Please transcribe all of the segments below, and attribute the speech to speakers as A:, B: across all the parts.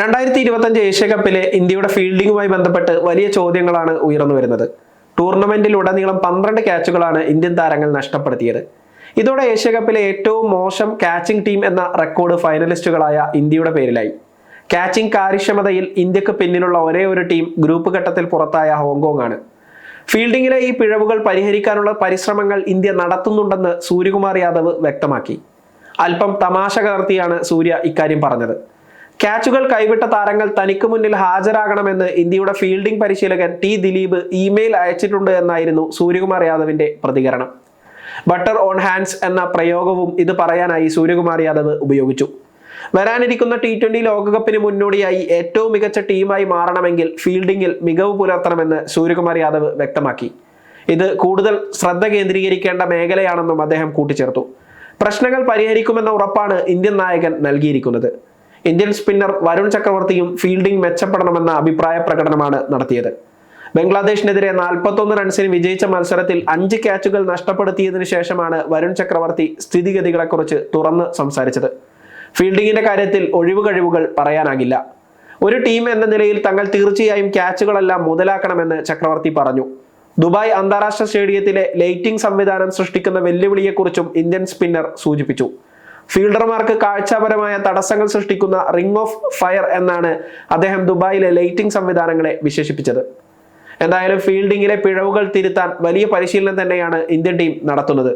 A: രണ്ടായിരത്തി ഇരുപത്തഞ്ച് ഏഷ്യ കപ്പിലെ ഇന്ത്യയുടെ ഫീൽഡിങ്ങുമായി ബന്ധപ്പെട്ട് വലിയ ചോദ്യങ്ങളാണ് ഉയർന്നു വരുന്നത്. ടൂർണമെന്റിൽ ഉടനീളം പന്ത്രണ്ട് ക്യാച്ചുകളാണ് ഇന്ത്യൻ താരങ്ങൾ നഷ്ടപ്പെടുത്തിയത്. ഇതോടെ ഏഷ്യ കപ്പിലെ ഏറ്റവും മോശം കാച്ചിംഗ് ടീം എന്ന റെക്കോർഡ് ഫൈനലിസ്റ്റുകളായ ഇന്ത്യയുടെ പേരിലായി. കാച്ചിംഗ് കാര്യക്ഷമതയിൽ ഇന്ത്യയ്ക്ക് പിന്നിലുള്ള ഒരേ ഒരു ടീം ഗ്രൂപ്പ് ഘട്ടത്തിൽ പുറത്തായ ഹോങ്കോങ് ആണ് ഫീൽഡിങ്ങിലെ ഈ പിഴവുകൾ പരിഹരിക്കാനുള്ള പരിശ്രമങ്ങൾ ഇന്ത്യ നടത്തുന്നുണ്ടെന്ന് സൂര്യകുമാർ യാദവ് വ്യക്തമാക്കി. അല്പം തമാശ കലർത്തിയാണ് സൂര്യ ഇക്കാര്യം പറഞ്ഞത്. ക്യാച്ചുകൾ കൈവിട്ട താരങ്ങൾ തനിക്ക് മുന്നിൽ ഹാജരാകണമെന്ന് ഇന്ത്യയുടെ ഫീൽഡിംഗ് പരിശീലകൻ ടി ദിലീപ് ഇമെയിൽ അയച്ചിട്ടുണ്ട് എന്നായിരുന്നു സൂര്യകുമാർ യാദവിന്റെ പ്രതികരണം. ബട്ടർ ഓൺ ഹാൻഡ്സ് എന്ന പ്രയോഗവും ഇത് പറയാനായി സൂര്യകുമാർ യാദവ് ഉപയോഗിച്ചു. വരാനിരിക്കുന്ന ടി ട്വന്റി ലോകകപ്പിന് മുന്നോടിയായി ഏറ്റവും മികച്ച ടീമായി മാറണമെങ്കിൽ ഫീൽഡിംഗിൽ മികവ് പുലർത്തണമെന്ന് സൂര്യകുമാർ യാദവ് വ്യക്തമാക്കി. ഇത് കൂടുതൽ ശ്രദ്ധ കേന്ദ്രീകരിക്കേണ്ട മേഖലയാണെന്നും അദ്ദേഹം കൂട്ടിച്ചേർത്തു. പ്രശ്നങ്ങൾ പരിഹരിക്കുമെന്ന ഉറപ്പാണ് ഇന്ത്യൻ നായകൻ നൽകിയിരിക്കുന്നത്. ഇന്ത്യൻ സ്പിന്നർ വരുൺ ചക്രവർത്തിയും ഫീൽഡിംഗ് മെച്ചപ്പെടണമെന്ന അഭിപ്രായ പ്രകടനമാണ് നടത്തിയത്. ബംഗ്ലാദേശിനെതിരെ നാൽപ്പത്തൊന്ന് റൺസിന് വിജയിച്ച മത്സരത്തിൽ അഞ്ച് ക്യാച്ചുകൾ നഷ്ടപ്പെടുത്തിയതിനു ശേഷമാണ് വരുൺ ചക്രവർത്തി സ്ഥിതിഗതികളെക്കുറിച്ച് തുറന്ന് സംസാരിച്ചത്. ഫീൽഡിങ്ങിന്റെ കാര്യത്തിൽ ഒഴിവ് കഴിവുകൾ പറയാനാകില്ല. ഒരു ടീം എന്ന നിലയിൽ തങ്ങൾ തീർച്ചയായും ക്യാച്ചുകളെല്ലാം മുതലാക്കണമെന്ന് ചക്രവർത്തി പറഞ്ഞു. ദുബായ് അന്താരാഷ്ട്ര സ്റ്റേഡിയത്തിലെ ലൈറ്റിംഗ് സംവിധാനം സൃഷ്ടിക്കുന്ന വെല്ലുവിളിയെക്കുറിച്ചും ഇന്ത്യൻ സ്പിന്നർ സൂചിപ്പിച്ചു. ഫീൽഡർമാർക്ക് കാഴ്ചാപരമായ തടസ്സങ്ങൾ സൃഷ്ടിക്കുന്ന റിംഗ് ഓഫ് ഫയർ എന്നാണ് അദ്ദേഹം ദുബായിലെ ലൈറ്റിംഗ് സംവിധാനങ്ങളെ വിശേഷിപ്പിച്ചത്. എന്തായാലും ഫീൽഡിങ്ങിലെ പിഴവുകൾ തിരുത്താൻ വലിയ പരിശീലനം തന്നെയാണ് ഇന്ത്യൻ ടീം നടത്തുന്നത്.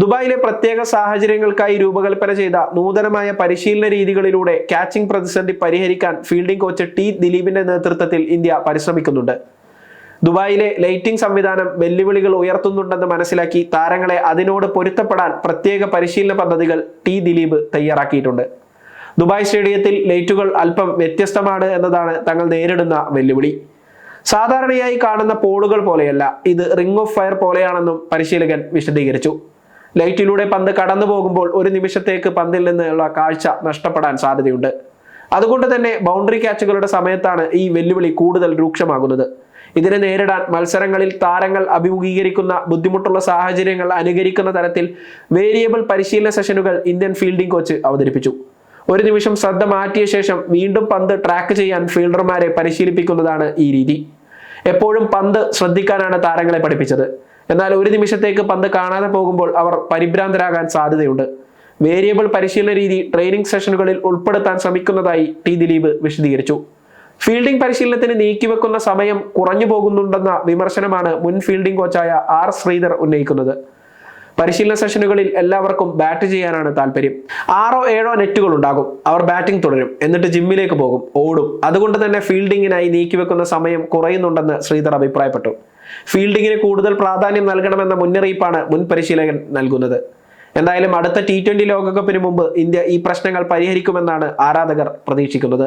A: ദുബായിലെ പ്രത്യേക സാഹചര്യങ്ങൾക്കായി രൂപകൽപ്പന ചെയ്ത നൂതനമായ പരിശീലന രീതികളിലൂടെ ക്യാച്ചിംഗ് പ്രതിസന്ധി പരിഹരിക്കാൻ ഫീൽഡിംഗ് കോച്ച് ടി ദിലീപിന്റെ നേതൃത്വത്തിൽ ഇന്ത്യ പരിശ്രമിക്കുന്നുണ്ട്. ദുബായിലെ ലൈറ്റിംഗ് സംവിധാനം വെല്ലുവിളികൾ ഉയർത്തുന്നുണ്ടെന്ന് മനസ്സിലാക്കി താരങ്ങളെ അതിനോട് പൊരുത്തപ്പെടാൻ പ്രത്യേക പരിശീലന പദ്ധതികൾ ടി ദിലീപ് തയ്യാറാക്കിയിട്ടുണ്ട്. ദുബായ് സ്റ്റേഡിയത്തിൽ ലൈറ്റുകൾ അല്പം വ്യത്യസ്തമാണ് എന്നതാണ് തങ്ങൾ നേരിടുന്ന വെല്ലുവിളി. സാധാരണയായി കാണുന്ന പോളുകൾ പോലെയല്ല ഇത് റിംഗ് ഓഫ് ഫയർ പോലെയാണെന്നും പരിശീലകൻ വിശദീകരിച്ചു. ലൈറ്റിലൂടെ പന്ത് കടന്നു പോകുമ്പോൾ ഒരു നിമിഷത്തേക്ക് പന്തിൽ നിന്നുള്ള കാഴ്ച നഷ്ടപ്പെടാൻ സാധ്യതയുണ്ട്. അതുകൊണ്ട് തന്നെ ബൗണ്ടറി ക്യാച്ചുകളുടെ സമയത്താണ് ഈ വെല്ലുവിളി കൂടുതൽ രൂക്ഷമാകുന്നത്. ഇതിനെ നേരിടാൻ മത്സരങ്ങളിൽ താരങ്ങൾ അഭിമുഖീകരിക്കുന്ന ബുദ്ധിമുട്ടുള്ള സാഹചര്യങ്ങൾ അനുകരിക്കുന്ന തരത്തിൽ വേരിയബിൾ പരിശീലന സെഷനുകൾ ഇന്ത്യൻ ഫീൽഡിംഗ് കോച്ച് അവതരിപ്പിച്ചു. ഒരു നിമിഷം ശ്രദ്ധ മാറ്റിയ ശേഷം വീണ്ടും പന്ത് ട്രാക്ക് ചെയ്യാൻ ഫീൽഡർമാരെ പരിശീലിപ്പിക്കുന്നതാണ് ഈ രീതി. എപ്പോഴും പന്ത് ശ്രദ്ധിക്കാനാണ് താരങ്ങളെ പഠിപ്പിച്ചത്. എന്നാൽ ഒരു നിമിഷത്തേക്ക് പന്ത് കാണാതെ പോകുമ്പോൾ അവർ പരിഭ്രാന്തരാകാൻ സാധ്യതയുണ്ട്. വേരിയബിൾ പരിശീലന രീതി ട്രെയിനിങ് സെഷനുകളിൽ ഉൾപ്പെടുത്താൻ ശ്രമിക്കുന്നതായി ടി ദിലീപ് വിശദീകരിച്ചു. ഫീൽഡിംഗ് പരിശീലനത്തിന് നീക്കിവെക്കുന്ന സമയം കുറഞ്ഞു പോകുന്നുണ്ടെന്ന വിമർശനമാണ് മുൻ ഫീൽഡിംഗ് കോച്ചായ ആർ ശ്രീധർ ഉന്നയിക്കുന്നത്. പരിശീലന സെഷനുകളിൽ എല്ലാവർക്കും ബാറ്റ് ചെയ്യാനാണ് താല്പര്യം ആറോ ഏഴോ നെറ്റുകൾ ഉണ്ടാകും. അവർ ബാറ്റിംഗ് തുടരും. എന്നിട്ട് ജിമ്മിലേക്ക് പോകും. ഓടും. അതുകൊണ്ട് തന്നെ ഫീൽഡിങ്ങിനായി നീക്കിവെക്കുന്ന സമയം കുറയുന്നുണ്ടെന്ന് ശ്രീധർ അഭിപ്രായപ്പെട്ടു. ഫീൽഡിങ്ങിന് കൂടുതൽ പ്രാധാന്യം നൽകണമെന്ന മുന്നറിയിപ്പാണ് മുൻ പരിശീലകൻ നൽകുന്നത്. എന്തായാലും അടുത്ത ടി ട്വന്റി ലോകകപ്പിന് മുമ്പ് ഇന്ത്യ ഈ പ്രശ്നങ്ങൾ പരിഹരിക്കുമെന്നാണ് ആരാധകർ പ്രതീക്ഷിക്കുന്നത്.